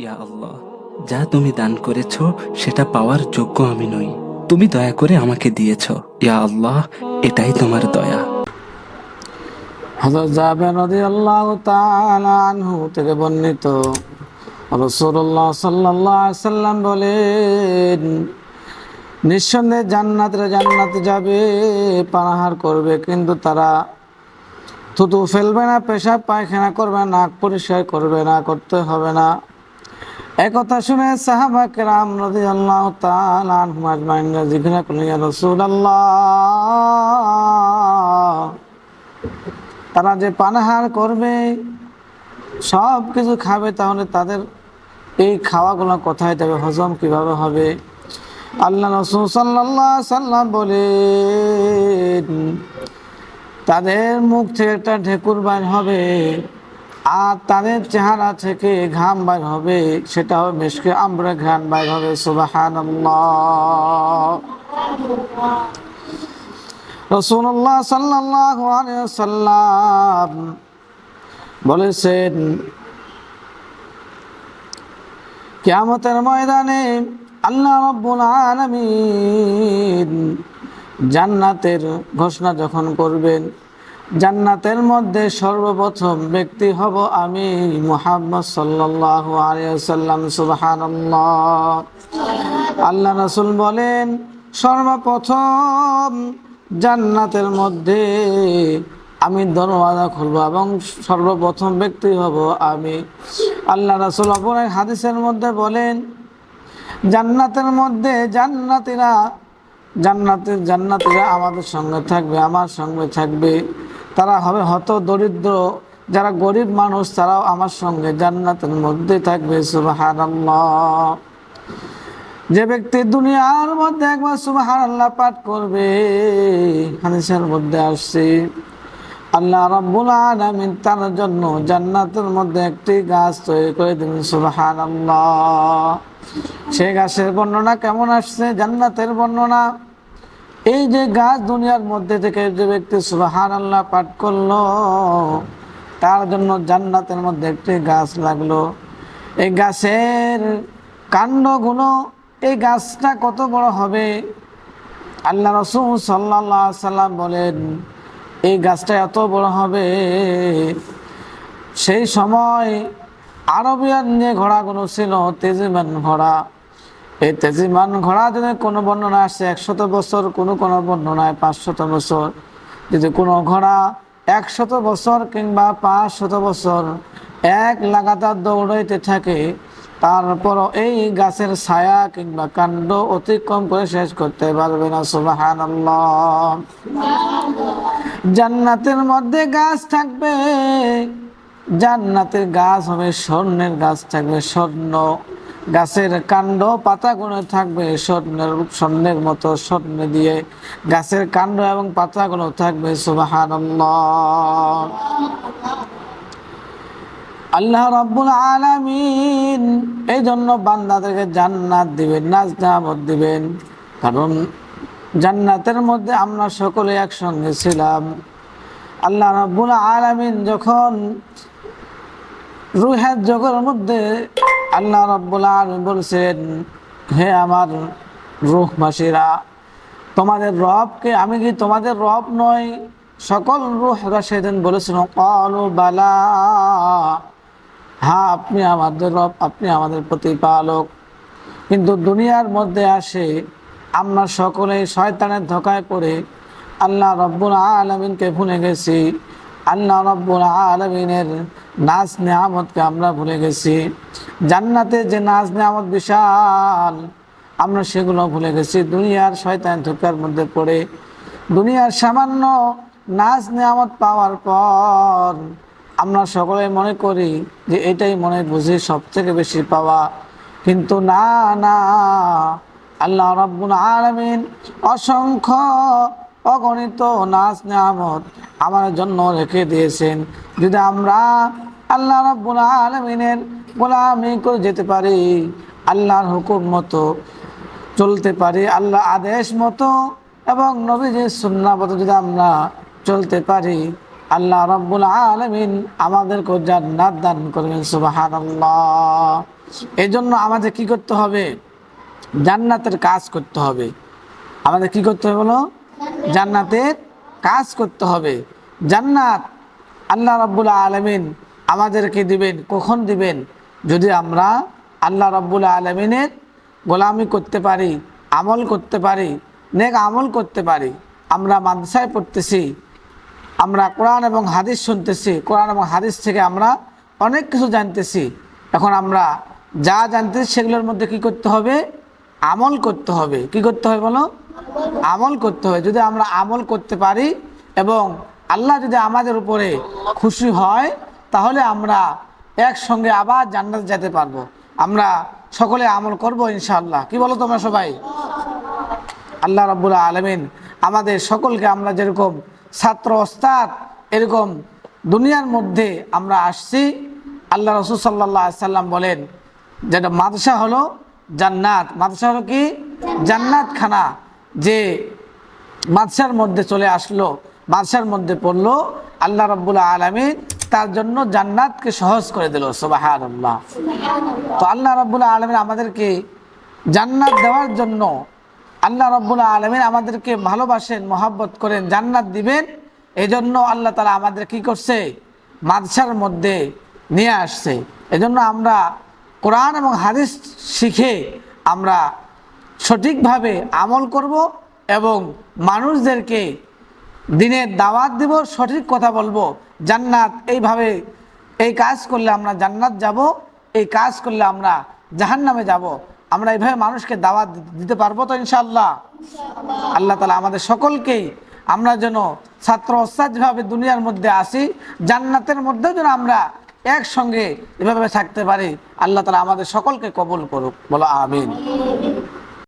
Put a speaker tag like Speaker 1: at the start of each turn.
Speaker 1: ইয়া আল্লাহ, যা তুমি দান করেছ, সেটা পাওয়ার যোগ্য আমি নই। তুমি দয়া করে আমাকে দিয়েছ। ইয়া আল্লাহ, এটাই তোমার দয়া।
Speaker 2: হযরত জাবের রাদিয়াল্লাহু তাআলা আনহু থেকে বর্ণিত রাসূলুল্লাহ সাল্লাল্লাহু আলাইহি সাল্লাম বলেন, নিঃসন্দেহে জান্নাতরে জান্নাতে যাবে, পানাহার করবে, কিন্তু তারা থুতু ফেলবে না, পেশাব পায়খানা করবে না, নাক পরিষ্কার করবে না, করতে হবে না। একথা শুনে সাহাবা কেরাম রাদিয়াল্লাহু তাআলা আনহুম আজমাইন জিজ্ঞাসা করলেন ইয়া রাসূলুল্লাহ, তারা যে পানাহার করবে, সব কিছু খাবে, তাহলে তাদের এই খাওয়াগুলো কোথায় যাবে, হজম কীভাবে হবে? আল্লাহ রসুল সাল্লাহ সাল্লাম বলেন, তাদের মুখ থেকে একটা ঢেকুর বাইর হবে। আর তাদের চেহারা থেকে ঘাম বাইর হবে সেটা হবে মেশকে আমরা ঘ্রাণ বাইর হবে সুবাহান রসুল্লাহ সাল্লাহ সাল্লাম বলেছেন, কেয়ামতের ময়দানে আল্লাহ রব্বুল আলামিন জান্নাতের ঘোষণা যখন করবেন জান্নাতের মধ্যে সর্বপ্রথম ব্যক্তি হব আমি মুহাম্মদ সাল্লাল্লাহু আলাইহি সাল্লাম সুবহানাল্লাহ। আল্লাহ রাসূল বলেন, সর্বপ্রথম জান্নাতের মধ্যে আমি দরওয়াজা খুলব এবং সর্বপ্রথম ব্যক্তি হব আমি। আল্লাহ রাসূল অপর হাদিসের মধ্যে বলেন, জান্নাতের মধ্যে জান্নাতীরা, জান্নাতের জান্নাতীরা আমাদের সঙ্গে থাকবে, আমার সঙ্গে থাকবে। তারা হবে হত দরিদ্র। যারা গরিব মানুষ, তারাও আমার সঙ্গে জান্নাতের মধ্যে থাকবে, সুবহানাল্লাহ। যে ব্যক্তি দুনিয়ার মধ্যে একবার সুবহানাল্লাহ পাঠ করবে হানিসের মধ্যে আসছে, আল্লাহ রাব্বুল আলামিন তার জন্য জান্নাতের মধ্যে একটি গাছ তৈরি করে দিলেন, সুবহানাল্লাহ। সেই গাছের বর্ণনা কেমন আসছে? জান্নাতের বর্ণনা এই যে গাছ দুনিয়ার মধ্যে থেকে যে ব্যক্তি সুহান আল্লাহ পাঠ করল, তার জন্য জান্নাতের মধ্যে একটি গাছ লাগল। এই গাছের কাণ্ডগুলো, এই গাছটা কত বড় হবে? আল্লাহ রসুল সাল্লাহ সাল্লাম বলেন, এই গাছটা এত বড় হবে। সেই সময় আরবিয়ান যে ঘোড়াগুলো ছিল তেজিমান ঘোড়া এই তেজিমান ঘোড়া যদি কোনো বর্ণনা আসছে একশত বছর, কোনো কোনো বর্ণনায় পাঁচশত বছর। যদি কোনো ঘোড়া একশত বছর কিংবা পাঁচশত বছর এক লাগাতার দৌড়াইতে থাকে, তারপর এই গাছের ছায়া কিংবা কাণ্ড অতিক্রম করে শেষ করতে পারবে না সুবাহান জান্নাতের মধ্যে গাছ থাকবে, জান্নাতের গাছ হবে স্বর্ণের গাছ থাকবে, স্বর্ণ। গাছের কাণ্ড পাতাগুলো থাকবে স্বর্ণের স্বর্ণের মতো স্বর্ণ দিয়ে। গাছের কাণ্ড এবং পাতাগুলো থাকবে আল্লাহ রাব্বুল আলামিন এই জন্য বান্দাদেরকে জান্নাত দিবেন নাজ নামত দিবেন। কারণ জান্নাতের মধ্যে আমরা সকলে একসঙ্গে ছিলাম। আল্লাহ রাব্বুল আলামিন যখন রুহের জগের মধ্যে আল্লাহ রাব্বুল আলামিন বলছেন, হে আমার রুহ মাসিরা তোমাদের রবকে আমি কি তোমাদের রব নয় সকল রুহরা সেদিন বলেছিল বালা হ্যাঁ আপনি আমাদের রব, আপনি আমাদের প্রতিপালক। কিন্তু দুনিয়ার মধ্যে আসে, আমরা সকলে শয়তানের ধোকায় পড়ে, আল্লাহ রব্বুল আলমিনকে ভুলে গেছি। আল্লাহ রব্বুল আলমিনের নাচ নেয়ামতকে আমরা ভুলে গেছি। জান্নাতে যে নাচ নেয়ামত বিশাল, আমরা সেগুলো ভুলে গেছি। দুনিয়ার শয়তান ধোকার মধ্যে পড়ে। দুনিয়ার সামান্য নাচ নেয়ামত পাওয়ার পর আমরা সকলে মনে করি যে এটাই মনে বুঝি সব থেকে বেশি পাওয়া। কিন্তু না না, আল্লাহ রব্বুল আলমিন অসংখ্য অগণিত নাচ নেয়ামত আমার জন্য রেখে দিয়েছেন। যদি আমরা আল্লাহ রব্বুল আলমিনের গোলামি করে যেতে পারি, আল্লাহর হুকুম মতো চলতে পারি আল্লাহ আদেশ মতো এবং নবীজির সুন্না মতো যদি আমরা চলতে পারি, আল্লাহ রব্বুল আলমিন আমাদেরকে জান্নাত দান করবেন, সুবহানাল্লাহ। এই জন্য আমাদের কি করতে হবে? জান্নাতের কাজ করতে হবে। আমাদের কি করতে হবে বলো? জান্নাতের কাজ করতে হবে। জান্নাত আল্লাহ রাব্বুল আলমিন আমাদেরকে দিবেন, কখন দিবেন? যদি আমরা আল্লাহ রাব্বুল আলমিনের গোলামি করতে পারি, আমল করতে পারি, নেক আমল করতে পারি, আমরা মাদ্রাসায় পড়তেছি, আমরা কোরআন এবং হাদিস শুনতেছি, কোরআন এবং হাদিস থেকে আমরা অনেক কিছু জানতেছি, এখন আমরা যা জানতেছি সেগুলোর মধ্যে কি করতে হবে? আমল করতে হবে। কি করতে হবে বলো? আমল করতে হবে যদি আমরা আমল করতে পারি এবং আল্লাহ যদি আমাদের উপরে খুশি হয়, তাহলে আমরা একসঙ্গে আবার জান্নাত যেতে পারব। আমরা সকলে আমল করব ইনশাআল্লাহ। কি বলো তোমরা সবাই? আল্লাহ রাব্বুল আলমিন আমাদের সকলকে আমরা যেরকম ছাত্র, ওস্তাদ, এরকম দুনিয়ার মধ্যে আমরা আসছি, আল্লাহ রসুল সাল্লাহ সাল্লাম বলেন, যেটা মাদ্রাসা হলো জান্নাত। মাদ্রাসা হলো কি? জান্নাত খানা যে মাদ্রাসার মধ্যে চলে আসলো মাদ্রাসার মধ্যে পড়ল, আল্লাহ রাব্বুল আলমিন তার জন্য জান্নাতকে সহজ করে দিল সুবাহ আল্লাহ তো আল্লাহ রাব্বুল আলমিন আমাদেরকে জান্নাত দেওয়ার জন্য, আল্লাহ রব্বুল আলমিন আমাদেরকে ভালোবাসেন, মহাব্বত করেন, জান্নাত দিবেন। এই জন্য আল্লাহ তালা আমাদের কি করছে? মাদশার মধ্যে নিয়ে আসছে। এজন্য আমরা কোরআন এবং হাদিস শিখে আমরা সঠিকভাবে আমল করব এবং মানুষদেরকে দিনের দাওয়াত দিব সঠিক কথা বলব। জান্নাত এইভাবে এই কাজ করলে আমরা জান্নাত যাব এই কাজ করলে আমরা জাহান্নামে যাব। আমরা এইভাবে মানুষকে দাওয়াত দিতে পারব তো ইনশাল্লাহ আল্লাহ তালা আমাদের সকলকেই আমরা যেন ছাত্র ওস্তাদভাবে দুনিয়ার মধ্যে আসি জান্নাতের মধ্যেও যেন আমরা একসঙ্গে এভাবে থাকতে পারি। আল্লাহ তালা আমাদের সকলকে কবুল করুক। বলো আমিন।